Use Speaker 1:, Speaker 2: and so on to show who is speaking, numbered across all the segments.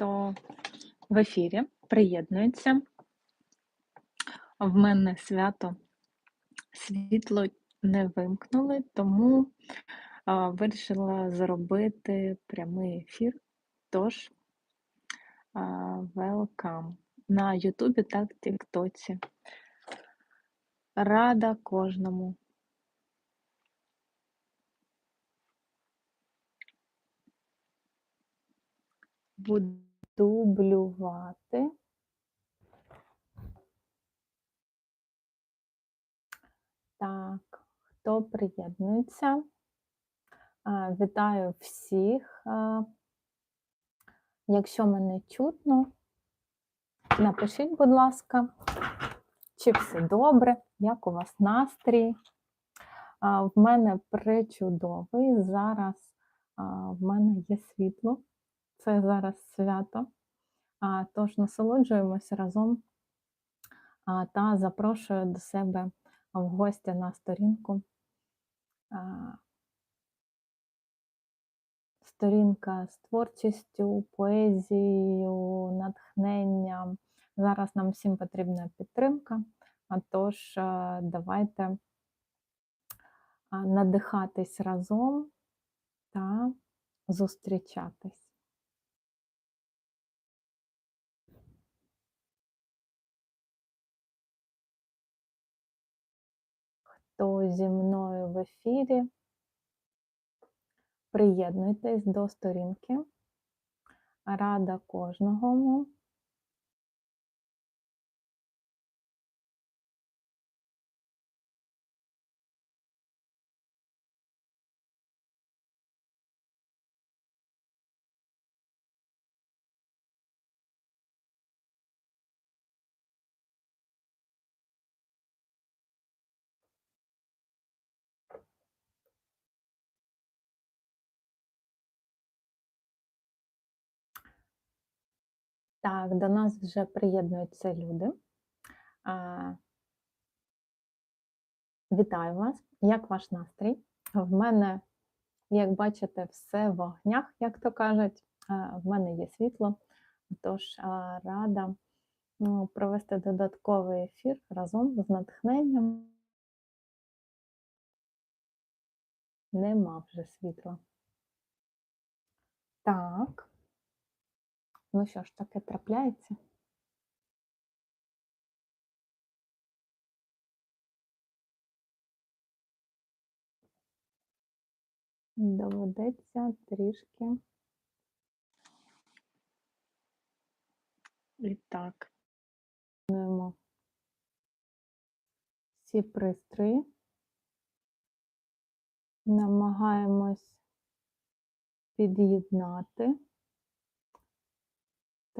Speaker 1: хто в ефірі, приєднується. В мене свято світло не вимкнули, тому а, вирішила зробити прямий ефір. Тож, а, welcome на Ютубі та Тіктоці. Рада кожному. Буду дублювати. Так, хто приєднується? Вітаю всіх. Якщо мене чутно, напишіть, будь ласка, чи все добре, як у вас настрій. В мене причудовий. Зараз в мене є світло. Це зараз свято. Тож насолоджуємося разом та запрошую до себе в гості на сторінку. Сторінка з творчістю, поезією, натхненням. Зараз нам всім потрібна підтримка. А тож, давайте надихатись разом та зустрічатись. Хто зі мною в ефірі, приєднуйтесь до сторінки. Рада кожного. Так, до нас вже приєднуються люди. Вітаю вас! Як ваш настрій? В мене, як бачите, все в огнях, як то кажуть. В мене є світло, тож рада ну, провести додатковий ефір разом з натхненням. Нема вже світла. Так. Ну що ж, таке трапляється. Доведеться трішки. І так. Виконуємо всі пристрої. Намагаємось під'єднати.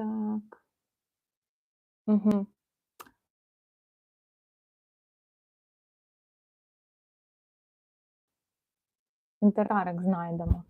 Speaker 1: Так. Угу. Інтерарик знайдемо.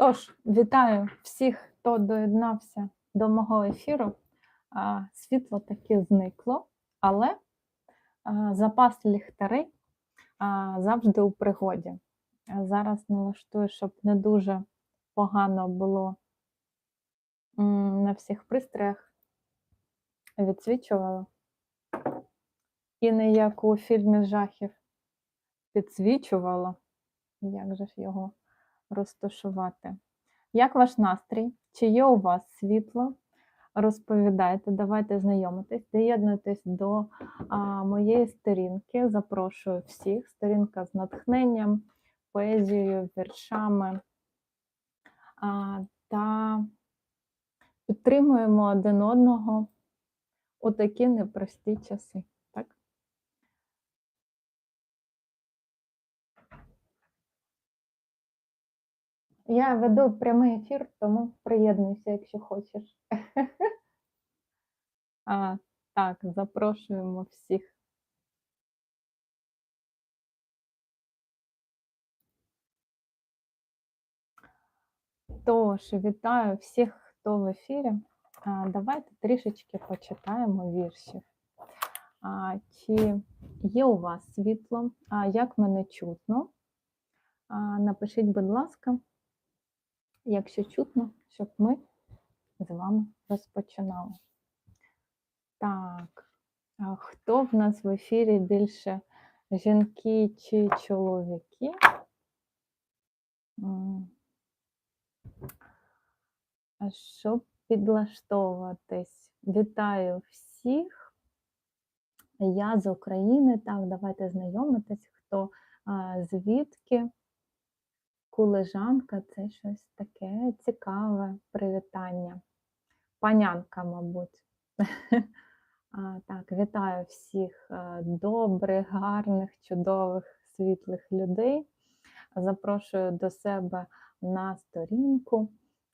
Speaker 1: Тож, вітаю всіх, хто доєднався до мого ефіру. Світло таки зникло, але запас ліхтарей завжди у пригоді. Зараз налаштую, щоб не дуже погано було на всіх пристроях відсвічувало. І не як у фільмі жахів підсвічувало. Як же ж його розташувати. Як ваш настрій? Чи є у вас світло? Розповідайте, давайте знайомитись, доєднуйтесь до а, моєї сторінки. Запрошую всіх. Сторінка з натхненням, поезією, віршами. Та підтримуємо один одного у такі непрості часи, так? Я веду прямий ефір, тому приєднуйся, якщо хочеш. А, так, запрошуємо всіх. Тож, вітаю всіх, хто в ефірі. Давайте трішечки почитаємо віршів. Чи є у вас світло? Як мене чутно? Напишіть, будь ласка, якщо чутно, щоб ми з вами розпочинали. Так, хто в нас в ефірі більше жінки чи чоловіки? Щоб підлаштовуватись, вітаю всіх. Я з України. Так, давайте знайомитись, хто звідки. Кулежанка це щось таке цікаве привітання. Панянка, мабуть. Так, вітаю всіх добрих, гарних, чудових, світлих людей. Запрошую до себе на сторінку.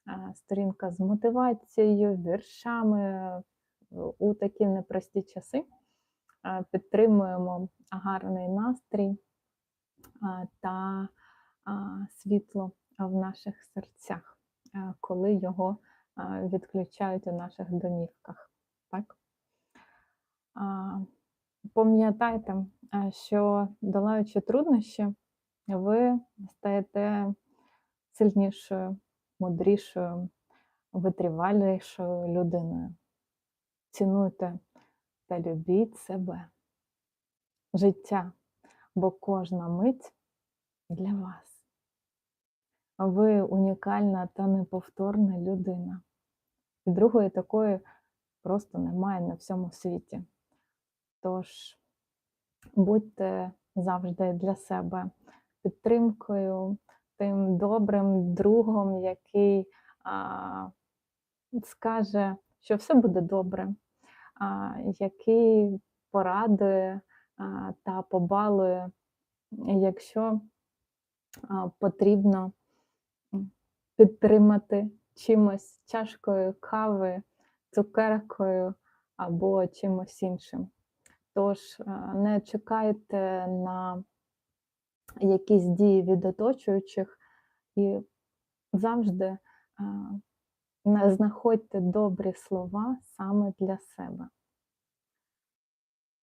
Speaker 1: Е, Сторінка з мотивацією, віршами е, у такі непрості часи. Е, Підтримуємо гарний настрій та світло в наших серцях, коли його відключають у наших домівках. Так? Пам'ятайте, що долаючи труднощі, ви стаєте сильнішою, мудрішою, витривалішою людиною. Цінуйте та любіть себе, життя, бо кожна мить для вас. Ви унікальна та неповторна людина. І другої такої просто немає на всьому світі. Тож будьте завжди для себе підтримкою, тим добрим другом, який а, скаже, що все буде добре, а, який порадує а, та побалує, якщо а, потрібно підтримати чимось чашкою кави, цукеркою або чимось іншим. Тож не чекайте на якісь дії від оточуючих і завжди е, знаходьте добрі слова саме для себе.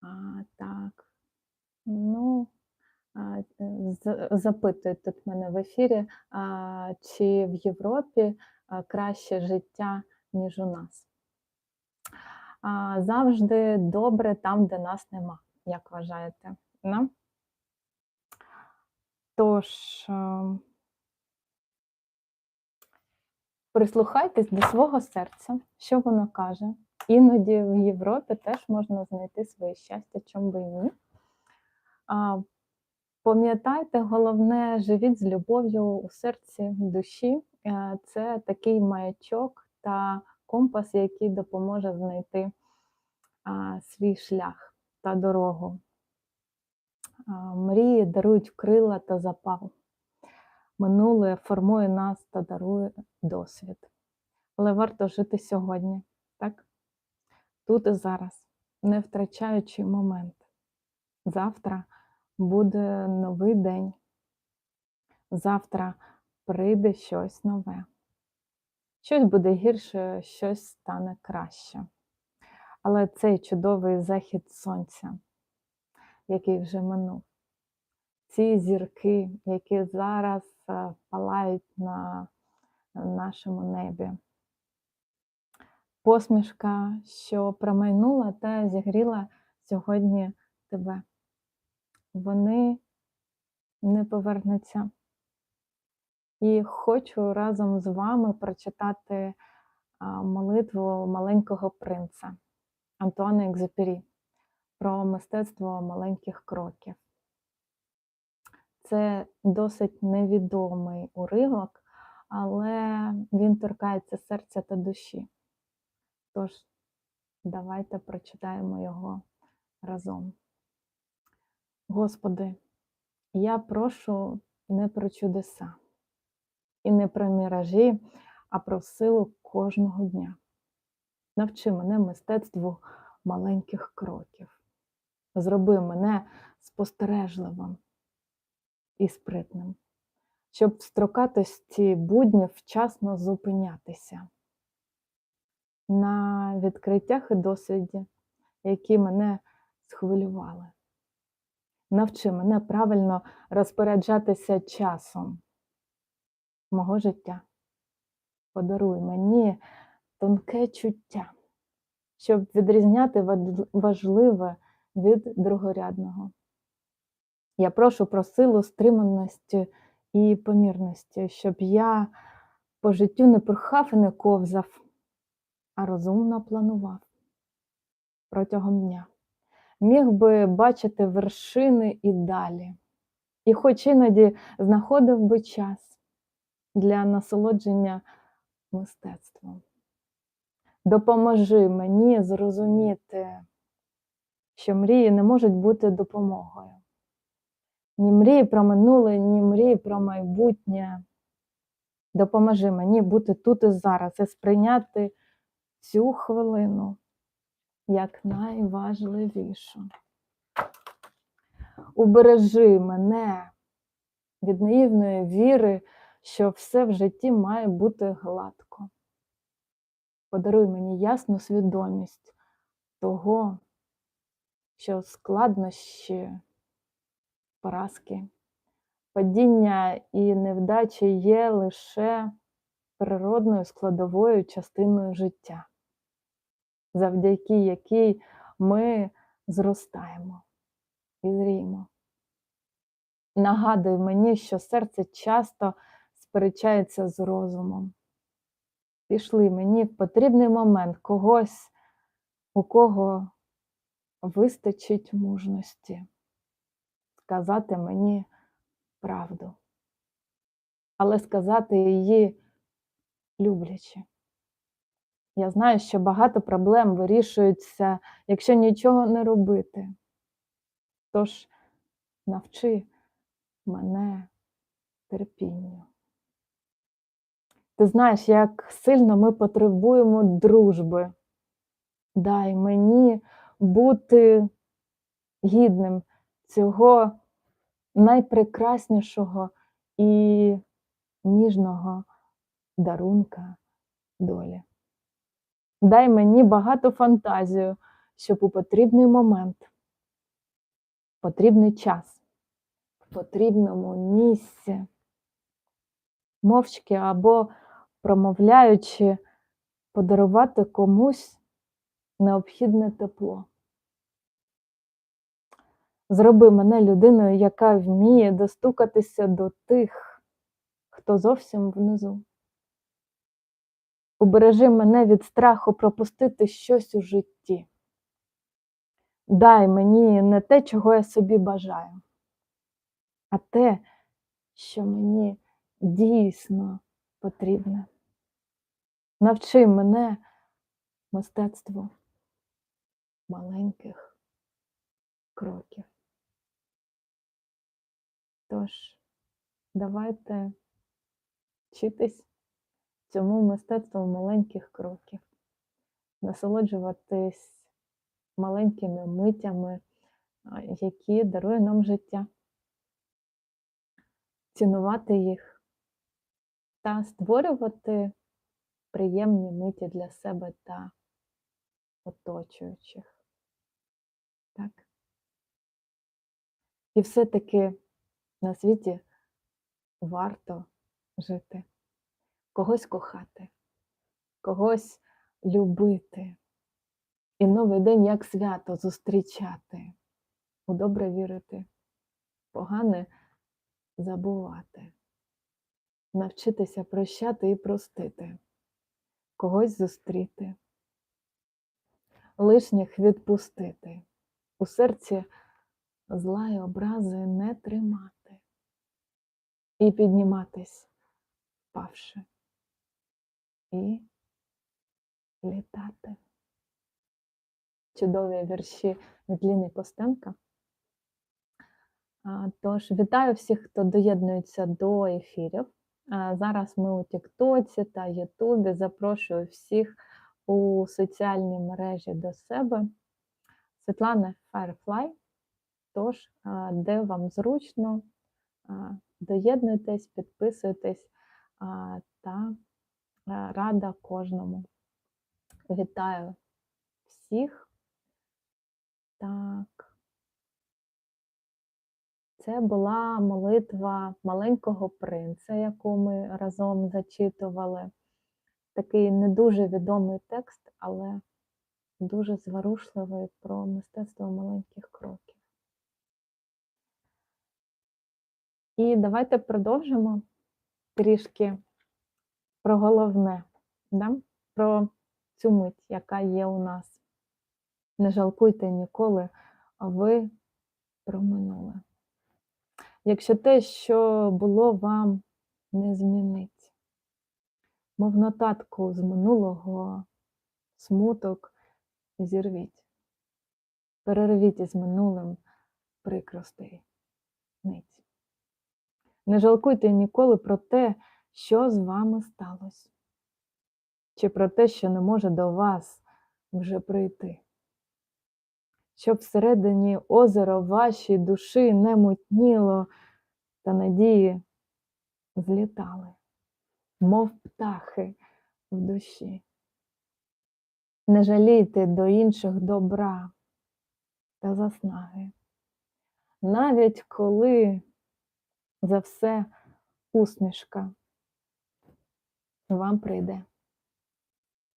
Speaker 1: А, так. Ну, е, запитують тут мене в ефірі, а, чи в Європі краще життя, ніж у нас. А, Завжди добре там, де нас нема, як вважаєте? Ну? Тож, е, прислухайтесь до свого серця, що воно каже. Іноді в Європі теж можна знайти своє щастя, чому би і ні. Пам'ятайте, головне, живіть з любов'ю у серці, в душі. Е, Це такий маячок та компас, який допоможе знайти свій шлях та дорогу. Мрії дарують крила та запал. Минуле формує нас та дарує досвід. Але варто жити сьогодні, так? Тут і зараз, не втрачаючи момент. Завтра буде новий день. Завтра прийде щось нове. Щось буде гірше, щось стане краще. Але цей чудовий захід сонця, який вже минув, ці зірки, які зараз е, палають на нашому небі, посмішка, що промайнула та зігріла сьогодні тебе. Вони не повернуться. І хочу разом з вами прочитати молитву маленького принца Антуана Екзюпері про мистецтво маленьких кроків. Це досить невідомий уривок, але він торкається серця та душі. Тож Давайте прочитаємо його разом. Господи, я прошу не про чудеса і не про міражі, а про силу кожного дня. Навчи мене мистецтву маленьких кроків. Зроби мене спостережливим і спритним, щоб в строкатості буднів вчасно зупинятися на відкриттях і досвіді, які мене схвилювали. Навчи мене правильно розпоряджатися часом мого життя. Подаруй мені тонке чуття, щоб відрізняти важливе від другорядного. Я прошу про силу стриманості і помірності, щоб я по життю не пихав і не ковзав, а розумно планував протягом дня. Міг би бачити вершини і далі, і хоч іноді знаходив би час для насолодження мистецтвом. Допоможи мені зрозуміти, що мрії не можуть бути допомогою. Ні мрії про минуле, ні мрії про майбутнє. Допоможи мені бути тут і зараз і сприйняти цю хвилину як найважливішу. Убережи мене від наївної віри, що все в житті має бути гладко. Подаруй мені ясну свідомість того, що складнощі, поразки, падіння і невдачі є лише природною складовою частиною життя, завдяки якій ми зростаємо і зріємо. Нагадуй мені, що серце часто сперечається з розумом. Пішли мені в потрібний момент когось, у кого вистачить мужності сказати мені правду, але сказати її люблячи. Я знаю, що багато проблем вирішуються, якщо нічого не робити. Тож навчи мене терпінню. Ти знаєш, як сильно ми потребуємо дружби. Дай мені бути гідним цього найпрекраснішого і ніжного дарунка долі. Дай мені багато фантазію, щоб у потрібний момент, потрібний час, в потрібному місці, мовчки або промовляючи, подарувати комусь необхідне тепло. Зроби мене людиною, яка вміє достукатися до тих, хто зовсім внизу. Убережи мене від страху пропустити щось у житті. Дай мені не те, чого я собі бажаю, а те, що мені дійсно потрібне. Навчи мене мистецтву маленьких кроків. Тож, давайте вчитись цьому мистецтву маленьких кроків, насолоджуватись маленькими митями, які дарує нам життя, цінувати їх та створювати приємні миті для себе та оточуючих. Так? І все-таки на світі варто жити, когось кохати, когось любити. І новий день як свято зустрічати, у добре вірити, погане забувати, навчитися прощати і простити, когось зустріти, лишніх відпустити, у серці зла й образи не тримати і підніматись, впавши, і літати. чудові вірші від Ліни Костенка. Тож вітаю всіх, хто доєднується до ефірів. Зараз ми у Тіктоці та Ютубі. Запрошую всіх у соціальні мережі до себе. Світлана Firefly. Тож, де вам зручно, доєднуйтесь, підписуйтесь та рада кожному. Вітаю всіх. Так. Це була молитва маленького принца, яку ми разом зачитували. Такий не дуже відомий текст, але дуже зворушливий про мистецтво маленьких кроків. І давайте продовжимо трішки про головне, да? про цю мить, яка є у нас. Не жалкуйте ніколи, а ви про минуле. Якщо те, що було вам не змінить, мов нотатку з минулого смуток зірвіть, перервіть із минулим прикростей ниць. Не жалкуйте ніколи про те, що з вами сталося, чи про те, що не може до вас вже прийти щоб всередині озера вашій душі не мутніло, та надії злітали, мов птахи в душі. Не жалійте до інших добра та заснаги, навіть коли за все усмішка вам прийде.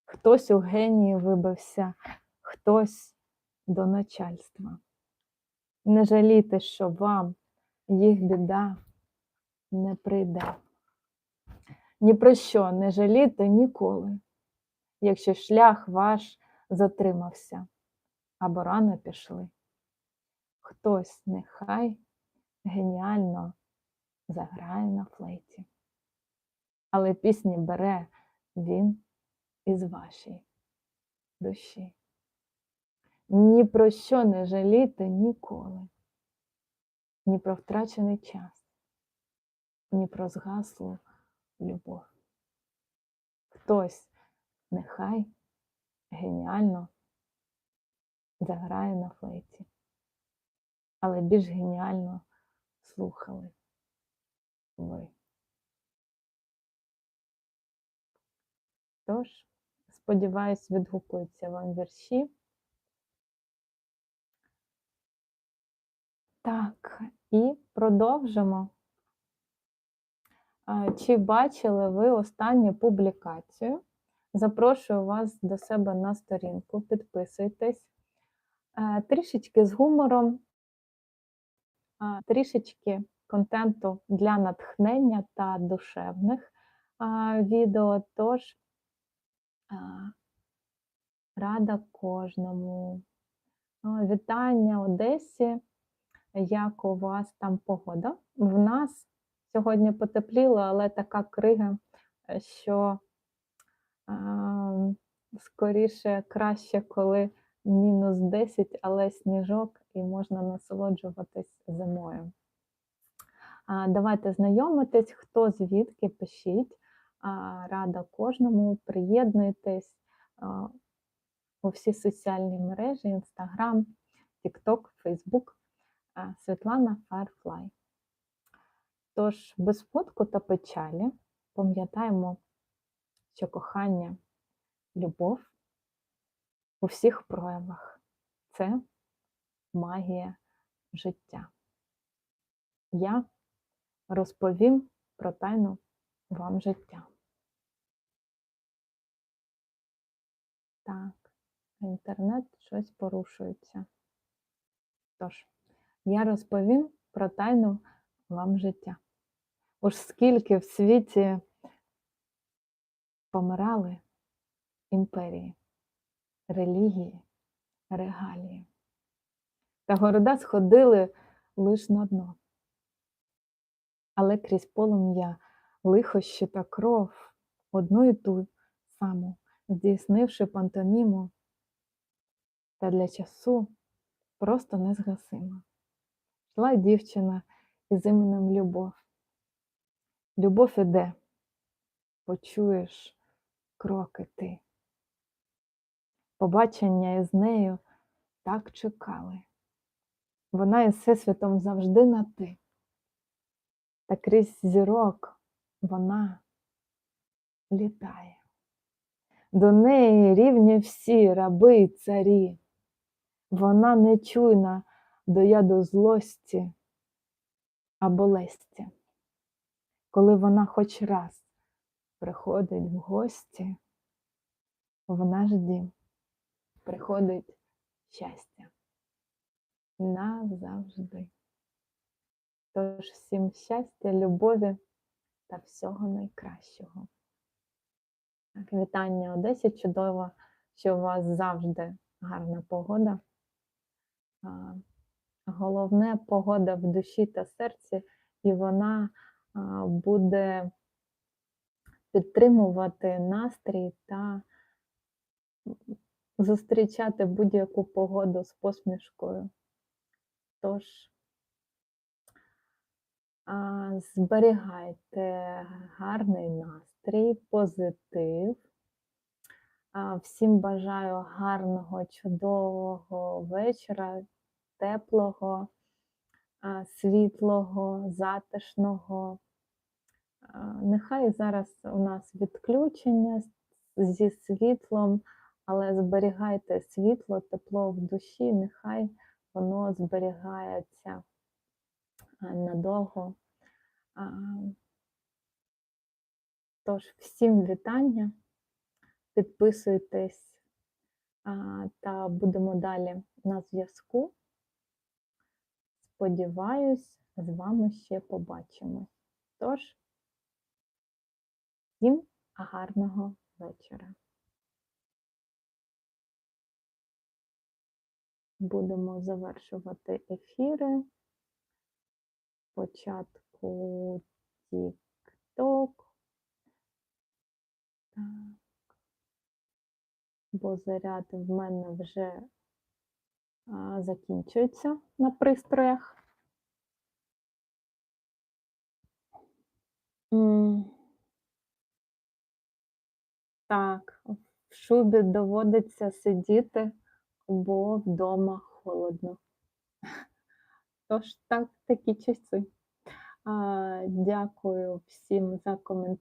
Speaker 1: Хтось у генії вибився, хтось до начальства. Не жалійте, що вам їх біда не прийде. Ні про що не жалійте ніколи, якщо шлях ваш затримався або рано пішли. Хтось нехай геніально заграє на флейті, але пісні бере він із вашої душі. Ні про що не жалійте ніколи, ні про втрачений час, ні про згаслу любов. Хтось нехай геніально заграє на флейті, але більш геніально слухали ви. Тож, сподіваюсь, відгукуються вам вірші. Так, і продовжимо. Чи бачили ви останню публікацію? Запрошую вас до себе на сторінку, підписуйтесь. Трішечки з гумором, трішечки контенту для натхнення та душевних відео. Тож рада кожному. Вітання Одесі як у вас там погода. В нас сьогодні потепліло, але така крига, е, що е, скоріше краще, коли мінус 10, але сніжок і можна насолоджуватись зимою. Давайте знайомитись, хто звідки пишіть. Рада кожному, приєднуйтесь у всі соціальні мережі: Інстаграм, Тікток, Фейсбук. Світлана Firefly. Тож, без смутку та печалі пам'ятаємо, що кохання, любов у всіх проявах це магія життя. Я розповім про тайну вам життя. Так, інтернет щось порушується. Тож я розповім про тайну вам життя. Уж скільки в світі помирали імперії, релігії, регалії. Та города сходили лиш на дно. Але крізь полум'я лихощі та кров одну і ту саму, здійснивши пантоміму, та для часу просто незгасима. Йшла дівчина із іменем Любов. Любов іде, почуєш кроки ти. Побачення із нею так чекали. Вона із всесвітом завжди на ти. Та крізь зірок вона літає. До неї рівні всі раби й царі. Вона не чуйна до яду злості або лесті. Коли вона хоч раз приходить в гості, в наш дім приходить щастя назавжди. Тож всім щастя, любові та всього найкращого. Так, вітання Одесі. Чудово, що у вас завжди гарна погода. Головне погода в душі та серці, і вона буде підтримувати настрій та зустрічати будь-яку погоду з посмішкою. Тож зберігайте гарний настрій, позитив. Всім бажаю гарного, чудового вечора, теплого, світлого, затишного. Нехай зараз у нас відключення зі світлом, але зберігайте світло, тепло в душі, нехай воно зберігається надовго. Тож, всім вітання, підписуйтесь та будемо далі на зв'язку. Сподіваюсь, з вами ще побачимось. Тож, всім гарного вечора. Будемо завершувати ефіри. Спочатку. Так. Бо заряд в мене вже закінчується на пристроях. Так, в шубі доводиться сидіти, бо вдома холодно. Тож так, такі часи. Дякую всім за коментарі.